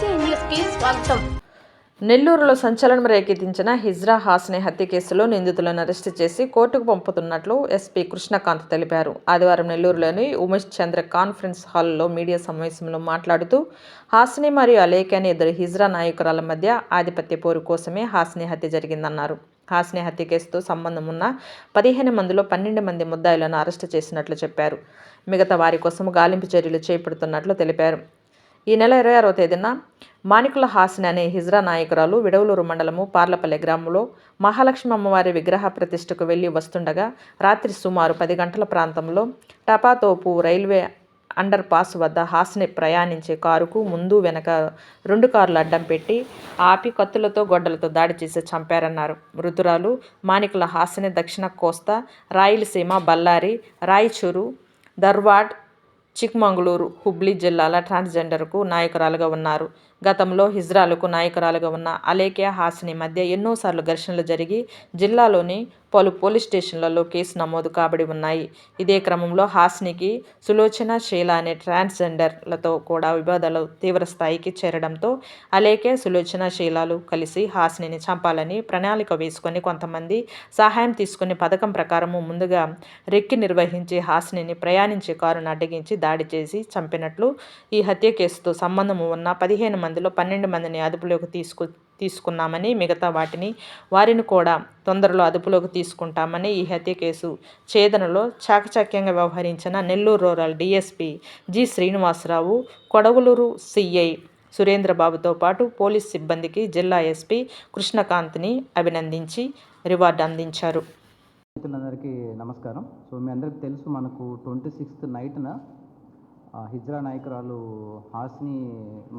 స్వాగతం. నెల్లూరులో సంచలనం రేకెత్తించిన హిజ్రా హాస్నే హత్య కేసులో నిందితులను అరెస్టు చేసి కోర్టుకు పంపుతున్నట్లు ఎస్పీ కృష్ణకాంత్ తెలిపారు. ఆదివారం నెల్లూరులోని ఉమేష్ చంద్ర కాన్ఫరెన్స్ హాల్లో మీడియా సమావేశంలో మాట్లాడుతూ హాస్ని మరియు అలేఖ ఇద్దరు హిజ్రా నాయకురాల మధ్య ఆధిపత్య పోరు కోసమే హాస్ని హత్య జరిగిందన్నారు. హాస్ని హత్య కేసుతో సంబంధం ఉన్న పదిహేను మందిలో పన్నెండు మంది ముద్దాయిలను అరెస్టు చేసినట్లు చెప్పారు. మిగతా వారి కోసం గాలింపు చర్యలు చేపడుతున్నట్లు తెలిపారు. ఈ నెల ఇరవై ఆరవ తేదీన మాణికుల హాసిని అనే హిజ్రా నాయకురాలు విడవలూరు మండలము పార్లపల్లి గ్రామంలో మహాలక్ష్మి అమ్మవారి విగ్రహ ప్రతిష్టకు వెళ్ళి వస్తుండగా రాత్రి సుమారు పది గంటల ప్రాంతంలో టపాతోపు రైల్వే అండర్ పాస్ వద్ద హాసిని ప్రయాణించే కారుకు ముందు వెనక రెండు కార్లు అడ్డం పెట్టి ఆపి కత్తులతో గొడ్డలతో దాడి చేసి చంపారన్నారు. మృతురాలు మాణికుల హాసిని దక్షిణ కోస్తా రాయలసీమ బళ్ళారి రాయచూరు దర్వాడ్ చిక్మంగళూరు హుబ్లీ జిల్లాల ట్రాన్స్జెండర్కు నాయకురాలుగా ఉన్నారు. గతంలో హిజ్రాలకు నాయకురాలుగా ఉన్న అలేఖ్య హాసిని మధ్య ఎన్నోసార్లు ఘర్షణలు జరిగి జిల్లాలోని పలు పోలీస్ స్టేషన్లలో కేసు నమోదు కాబడి ఉన్నాయి. ఇదే క్రమంలో హాస్నికి సులోచన శీల అనే ట్రాన్స్జెండర్లతో కూడా వివాదాలు తీవ్రస్థాయికి చేరడంతో అలేకే సులోచన శీలాలు కలిసి హాస్నిని చంపాలని ప్రణాళిక వేసుకొని కొంతమంది సహాయం తీసుకుని పథకం ప్రకారము ముందుగా రెక్కి నిర్వహించి హాస్నిని ప్రయాణించే కారును అడ్డగించి దాడి చేసి చంపినట్లు ఈ హత్య కేసుతో సంబంధము ఉన్న పదిహేను మందిలో పన్నెండు మందిని అదుపులోకి తీసుకు తీసుకున్నామని మిగతా వాటిని వారిని కూడా తొందరలో అదుపులోకి తీసుకుంటామని ఈ హత్య కేసు ఛేదనలో చాకచక్యంగా వ్యవహరించిన Nellore rural DSP G Srinivasarao Kodavalur CI సురేంద్రబాబుతో పాటు పోలీస్ సిబ్బందికి జిల్లా ఎస్పీ కృష్ణకాంత్ని అభినందించి రివార్డు అందించారు. అందరికీ నమస్కారం. సో మీ అందరికీ తెలుసు మనకు ట్వంటీ సిక్స్త్ నైట్న హిజ్రా నాయకురాలు హాస్ని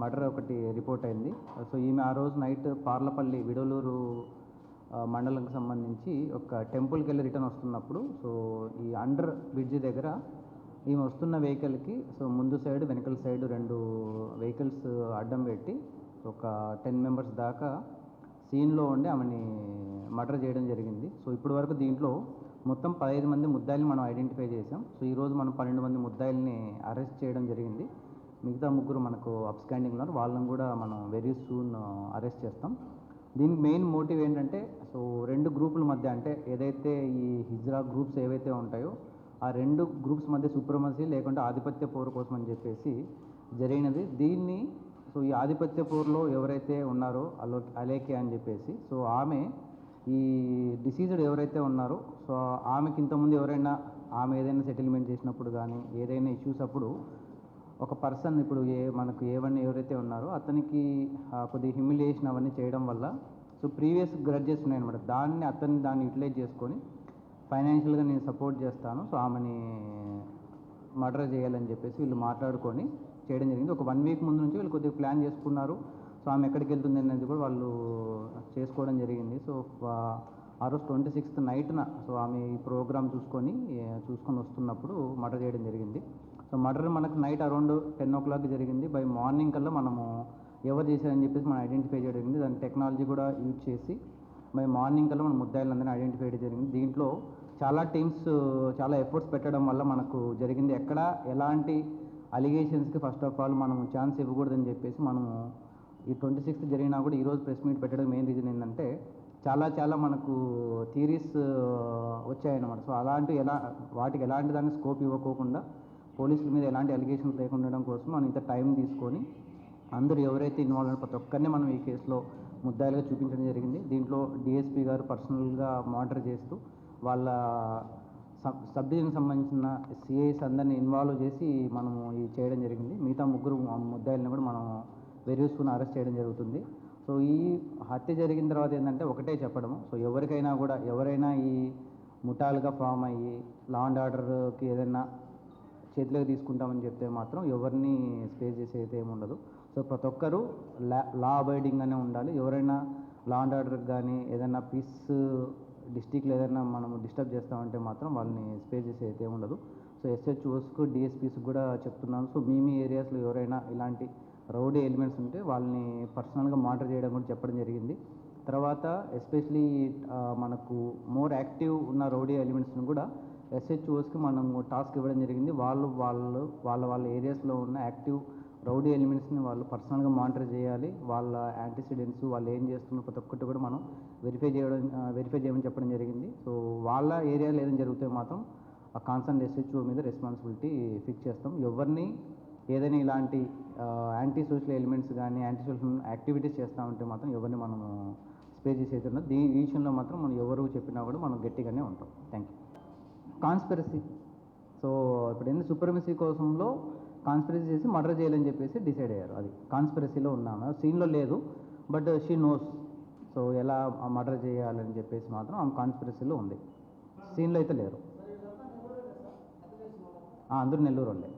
మర్డర్ ఒకటి రిపోర్ట్ అయింది. సో ఈమె ఆ రోజు నైట్ పార్లపల్లి విడలూరు మండలంకి సంబంధించి ఒక టెంపుల్కి వెళ్ళి రిటర్న్ వస్తున్నప్పుడు సో ఈ అండర్ బ్రిడ్జ్ దగ్గర ఈమె వస్తున్న వెహికల్కి సో ముందు సైడ్ వెనకల సైడ్ రెండు వెహికల్స్ అడ్డం పెట్టి ఒక టెన్ మెంబర్స్ దాకా సీన్లో ఉండి ఆమెని మర్డర్ చేయడం జరిగింది. సో ఇప్పటి వరకు దీంట్లో మొత్తం పదహైదు మంది ముద్దాయిల్ని మనం ఐడెంటిఫై చేసాం సో ఈరోజు మనం పన్నెండు మంది ముద్దాయిల్ని అరెస్ట్ చేయడం జరిగింది. మిగతా ముగ్గురు మనకు అప్స్టాండింగ్ ఉన్నారు. వాళ్ళని కూడా మనం వెరీ సూన్ అరెస్ట్ చేస్తాం. దీనికి మెయిన్ మోటివ్ ఏంటంటే సో రెండు గ్రూపుల మధ్య అంటే ఏదైతే ఈ హిజ్రా గ్రూప్స్ ఏవైతే ఉంటాయో ఆ రెండు గ్రూప్స్ మధ్య సుప్రమసీ లేకుంటే ఆధిపత్య పోరు కోసం అని చెప్పేసి జరిగినది. దీన్ని సో ఈ ఆధిపత్య పోరులో ఎవరైతే ఉన్నారో అలో అలేకే అని చెప్పేసి సో ఆమె ఈ డిసీజ్డ్ ఎవరైతే ఉన్నారో సో ఆమెకి ఇంతకుముందు ఎవరైనా ఆమె ఏదైనా సెటిల్మెంట్ చేసినప్పుడు కానీ ఏదైనా ఇష్యూస్ అప్పుడు ఒక పర్సన్ ఇప్పుడు ఏ మనకు ఏవన్నీ ఎవరైతే ఉన్నారో అతనికి కొద్దిగా హ్యూమిలియేషన్ అవన్నీ చేయడం వల్ల సో ప్రీవియస్ గ్రడ్జెస్ ఉన్నాయన్నమాట. దాన్ని అతన్ని దాన్ని యూటిలైజ్ చేసుకొని ఫైనాన్షియల్గా నేను సపోర్ట్ చేస్తాను సో ఆమెని మర్డర్ చేయాలని చెప్పేసి వీళ్ళు మాట్లాడుకొని చేయడం జరిగింది. ఒక వన్ వీక్ ముందు నుంచి వీళ్ళు కొద్దిగా ప్లాన్ చేసుకున్నారు. సో ఆమె ఎక్కడికి వెళ్తుంది అనేది కూడా వాళ్ళు చేసుకోవడం జరిగింది. సో ఆ రోజు ట్వంటీ సిక్స్త్ నైట్న సో ఆమె ఈ ప్రోగ్రామ్ చూసుకొని చూసుకొని వస్తున్నప్పుడు మర్డర్ చేయడం జరిగింది. సో మర్డర్ మనకు night around ten o'clock జరిగింది. బై మార్నింగ్ కల్లా మనము ఎవరు చేశారని చెప్పేసి మనం ఐడెంటిఫై చేయడం జరిగింది. దాని టెక్నాలజీ కూడా యూజ్ చేసి బై మార్నింగ్ కల్లా మనం ముద్దాయిలందరినీ ఐడెంటిఫై చేయడం జరిగింది. దీంట్లో చాలా టీమ్స్ చాలా ఎఫర్ట్స్ పెట్టడం వల్ల మనకు జరిగింది. ఎక్కడ ఎలాంటి అలిగేషన్స్కి ఫస్ట్ ఆఫ్ ఆల్ మనం ఛాన్స్ ఇవ్వకూడదని చెప్పేసి మనము ఈ ట్వంటీ సిక్స్త్ జరిగినా కూడా ఈరోజు ప్రెస్ మీట్ పెట్టడం మెయిన్ రీజన్ ఏంటంటే చాలా చాలా మనకు థీరీస్ వచ్చాయన్నమాట. సో అలాంటి ఎలా వాటికి ఎలాంటి దానికి స్కోప్ ఇవ్వకోకుండా పోలీసుల మీద ఎలాంటి అలిగేషన్స్ లేకుండా ఉండడం కోసం మనం ఇంత టైం తీసుకొని అందరూ ఎవరైతే ఇన్వాల్వ్ అయిన ప్రతి ఒక్కరిని మనం ఈ కేసులో ముద్దాయిలుగా చూపించడం జరిగింది. దీంట్లో డిఎస్పీ గారు పర్సనల్గా మానిటర్ చేస్తూ వాళ్ళ సబ్ సబ్ డివిజన్కి సంబంధించిన సిఐస్ అందరిని ఇన్వాల్వ్ చేసి మనము ఇది చేయడం జరిగింది. మిగతా ముగ్గురు ముద్దాయిలను కూడా మనం వెరియూస్కుని అరెస్ట్ చేయడం జరుగుతుంది. సో ఈ హత్య జరిగిన తర్వాత ఏంటంటే ఒకటే చెప్పడము. సో ఎవరికైనా కూడా ఎవరైనా ఈ ముఠాలుగా ఫామ్ అయ్యి లా అండ్ ఆర్డర్కి ఏదైనా చేతిలోకి తీసుకుంటామని చెప్తే మాత్రం ఎవరిని స్పేస్ చేసే అయితే ఏమి ఉండదు. సో ప్రతి ఒక్కరూ లా లా అబైడింగ్గానే ఉండాలి. ఎవరైనా లా అండ్ ఆర్డర్కి కానీ ఏదైనా పీస్ డిస్టిక్లో ఏదైనా మనం డిస్టర్బ్ చేస్తామంటే మాత్రం వాళ్ళని స్పేస్ చేసే అయితే ఏమి ఉండదు. సో ఎస్హెచ్ఓస్కు డిఎస్పీస్కి కూడా చెప్తున్నాను. సో మీ మీ ఏరియాస్లో ఎవరైనా ఇలాంటి రౌడీ ఎలిమెంట్స్ ఉంటే వాళ్ళని పర్సనల్గా మానిటర్ చేయడం కూడా చెప్పడం జరిగింది. తర్వాత ఎస్పెషలీ మనకు మోర్ యాక్టివ్ ఉన్న రౌడీ ఎలిమెంట్స్ని కూడా ఎస్హెచ్ఓస్కి మనం టాస్క్ ఇవ్వడం జరిగింది. వాళ్ళు వాళ్ళు వాళ్ళ వాళ్ళ ఏరియాస్లో ఉన్న యాక్టివ్ రౌడీ ఎలిమెంట్స్ని వాళ్ళు పర్సనల్గా మానిటర్ చేయాలి. వాళ్ళ యాంటీసిడెంట్స్ వాళ్ళు ఏం చేస్తున్నారు ప్రతి ఒక్కటి కూడా మనం వెరిఫై చేయడం వెరిఫై చేయమని చెప్పడం జరిగింది. సో వాళ్ళ ఏరియాలో ఏదైనా జరిగితే మాత్రం ఆ కాన్సర్న్ ఎస్హెచ్ఓ మీద రెస్పాన్సిబిలిటీ ఫిక్స్ చేస్తాం. ఎవరిని ఏదైనా ఇలాంటి యాంటీ సోషల్ ఎలిమెంట్స్ కానీ యాంటీ సోషల్ యాక్టివిటీస్ చేస్తూ ఉంటే మాత్రం ఎవరిని మనం స్పే చేసేది ఉన్నది దీని విషయంలో మాత్రం మనం ఎవరు చెప్పినా కూడా మనం గట్టిగానే ఉంటాం. థ్యాంక్ యూ కాన్స్పిరసీ సో ఇప్పుడు ఏంటి సుప్రమసీ కోసంలో కాన్స్పిరసీ చేసి మర్డర్ చేయాలని చెప్పేసి డిసైడ్ అయ్యారు. అది కాన్స్పిరసీలో ఉన్నాము సీన్లో లేదు బట్ షీ నోస్ సో ఎలా మర్డర్ చేయాలని చెప్పేసి మాత్రం ఆమె కాన్స్పిరసీలో ఉంది. సీన్లో అయితే లేరు. అందరూ నెల్లూరు వాళ్ళే.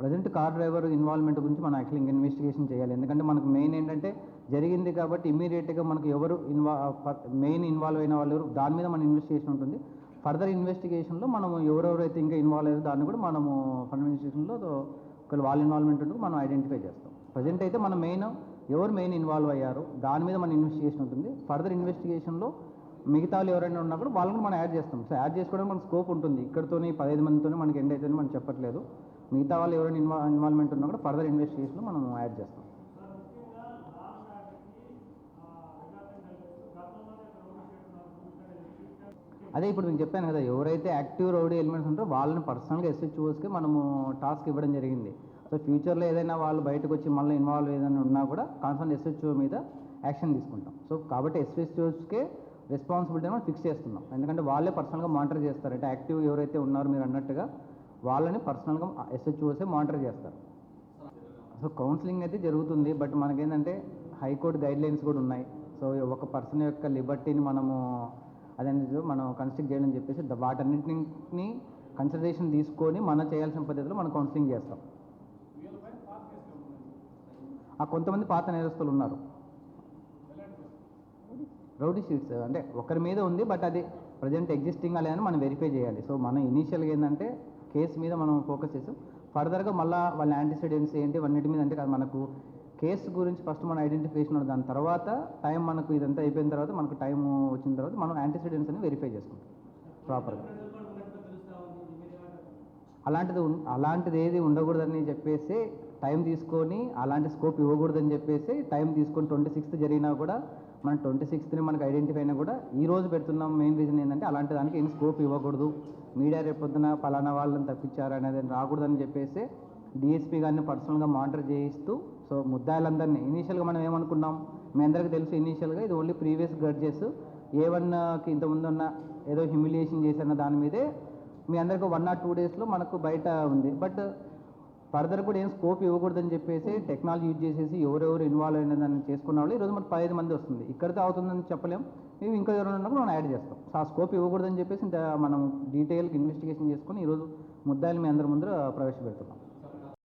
ప్రజెంట్ కార్ డ్రైవర్ ఇన్వాల్వ్మెంట్ గురించి మనం యాక్చువల్లీ ఇంకా ఇన్వెస్టిగేషన్ చేయాలి. ఎందుకంటే మనకు మెయిన్ ఏంటంటే జరిగింది కాబట్టి ఇమీడియట్గా మనకు ఎవరు ఇన్వా మెయిన్ ఇన్వాల్వ్ అయిన వాళ్ళు ఎవరు దాని మీద మన ఇన్వెస్టిగేషన్ ఉంటుంది. ఫర్దర్ ఇన్వెస్టిగేషన్లో మనము ఎవరెవరైతే ఇంకా ఇన్వాల్వ్ అయ్యారో దాన్ని కూడా మనము ఫండ్ ఇన్వెస్టిగేషన్లో ఒకవేళ వాళ్ళ ఇన్వాల్వ్మెంట్ ఉంటుంది మనం ఐడెంటిఫై చేస్తాం. ప్రజెంట్ అయితే మన మెయిన్ ఎవరు మెయిన్ ఇన్వాల్వ్ అయ్యారు దాని మీద మన ఇన్వెస్టిగేషన్ ఉంటుంది. ఫర్దర్ ఇన్వెస్టిగేషన్లో మిగతా వాళ్ళు ఎవరైనా ఉన్నప్పుడు వాళ్ళని కూడా మనం యాడ్ చేస్తాం. సో యాడ్ చేసుకోవడానికి మనకు స్కోప్ ఉంటుంది. ఇక్కడతోనే పదహైదు మందితోనే మనకి ఎండ్ అవుతుందని మనం చెప్పట్లేదు. మిగతా వాళ్ళు ఎవరైనా ఇన్వా ఇన్వాల్వ్మెంట్ ఉన్నా కూడా ఫర్దర్ ఇన్వెస్టిగేషన్లో మనం యాడ్ చేస్తాం. అదే ఇప్పుడు నేను చెప్పాను కదా ఎవరైతే యాక్టివ్ రౌడీ ఎలిమెంట్స్ ఉంటారో వాళ్ళని పర్సనల్గా ఎస్హెచ్ఓస్కి మనము టాస్క్ ఇవ్వడం జరిగింది. సో ఫ్యూచర్లో ఏదైనా వాళ్ళు బయటకు వచ్చి మళ్ళీ ఇన్వాల్వ్ ఏదైనా ఉన్నా కూడా కాన్సర్న్ ఎస్హెచ్ఓ మీద యాక్షన్ తీసుకుంటాం. సో కాబట్టి ఎస్హెచ్ఓస్కే రెస్పాన్సిబిలిటీ మనం ఫిక్స్ చేస్తున్నాం. ఎందుకంటే వాళ్ళే పర్సనల్గా మానిటర్ చేస్తారు. అంటే యాక్టివ్ ఎవరైతే ఉన్నారో మీరు అన్నట్టుగా వాళ్ళని పర్సనల్గా ఎస్హెచ్ఓసే మానిటర్ చేస్తారు. సో కౌన్సిలింగ్ అయితే జరుగుతుంది. బట్ మనకేంటంటే హైకోర్టు గైడ్ లైన్స్ కూడా ఉన్నాయి. సో ఒక పర్సన్ యొక్క లిబర్టీని మనము అదనేది మనం కన్స్ట్రక్ట్ చేయాలని చెప్పేసి వాటన్నింటిని కన్సిడరేషన్ తీసుకొని మనం చేయాల్సిన పద్ధతిలో మనం కౌన్సిలింగ్ చేస్తాం. ఆ కొంతమంది పాత నేరస్తులు ఉన్నారు. రౌడీ షీట్స్ అంటే ఒకరి మీద ఉంది బట్ అది ప్రజెంట్ ఎగ్జిస్టింగ్ లేదని మనం వెరిఫై చేయాలి. సో మనం ఇనీషియల్గా ఏంటంటే కేసు మీద మనం ఫోకస్ చేసాం. ఫర్దర్గా మళ్ళీ వాళ్ళ యాంటీసిడెంట్స్ ఏంటి అన్నిటి మీద అంటే కాదు మనకు కేసు గురించి ఫస్ట్ మనం ఐడెంటిఫికేషన్ దాని తర్వాత టైం మనకు ఇదంతా అయిపోయిన తర్వాత మనకు టైం వచ్చిన తర్వాత మనం యాంటీసిడెంట్స్ అని వెరిఫై చేసుకుంటాం. ప్రాపర్గా అలాంటిది అలాంటిది ఏది ఉండకూడదని చెప్పేసి టైం తీసుకొని అలాంటి స్కోప్ ఇవ్వకూడదని చెప్పేసి టైం తీసుకొని ట్వంటీ సిక్స్త్ జరిగినా కూడా మనం ట్వంటీ సిక్స్త్ని మనకు ఐడెంటిఫై అయినా కూడా ఈ రోజు పెడుతున్నాం మెయిన్ రీజన్ ఏంటంటే అలాంటి దానికి ఏం స్కోప్ ఇవ్వకూడదు. మీడియా రేపొద్దున పలానా వాళ్ళని తప్పించారు అనేది రాకూడదని చెప్పేసి డిఎస్పీ గారిని పర్సనల్గా మానిటర్ చేయిస్తూ సో ముద్దాయిలందరినీ ఇనీషియల్గా మనం ఏమనుకున్నాం? మీ అందరికీ తెలుసు ఇనీషియల్గా ఇది ఓన్లీ ప్రీవియస్ గ్రడ్జెస్ ఏ వన్కి ఇంతకుముందు ఉన్న ఏదో హ్యూమిలియేషన్ చేసిన దాని మీదే మీ అందరికీ వన్ ఆర్ టూ డేస్లో మనకు బయట ఉంది. బట్ ఫర్దర్ కూడా ఏం స్కోప్ ఇవ్వకూడదని చెప్పేసి టెక్నాలజీ యూజ్ చేసేసి ఎవరెవరు ఇన్వాల్వ్ అయిన దాన్ని చేసుకున్న వాళ్ళు ఈరోజు మనకు పదిహేను మంది వస్తుంది. ఇక్కడితో అవుతుందని చెప్పలేం. మేము ఇంకా ఎవరైనా ఉన్నప్పుడు మనం యాడ్ చేస్తాం. సో ఆ స్కోప్ ఇవ్వకూడదని చెప్పేసి ఇంత మనం డీటెయిల్గా ఇన్వెస్టిగేషన్ చేసుకొని ఈరోజు ముద్దాయిలు మీ అందరి ముందర ప్రవేశపెడుతున్నాం.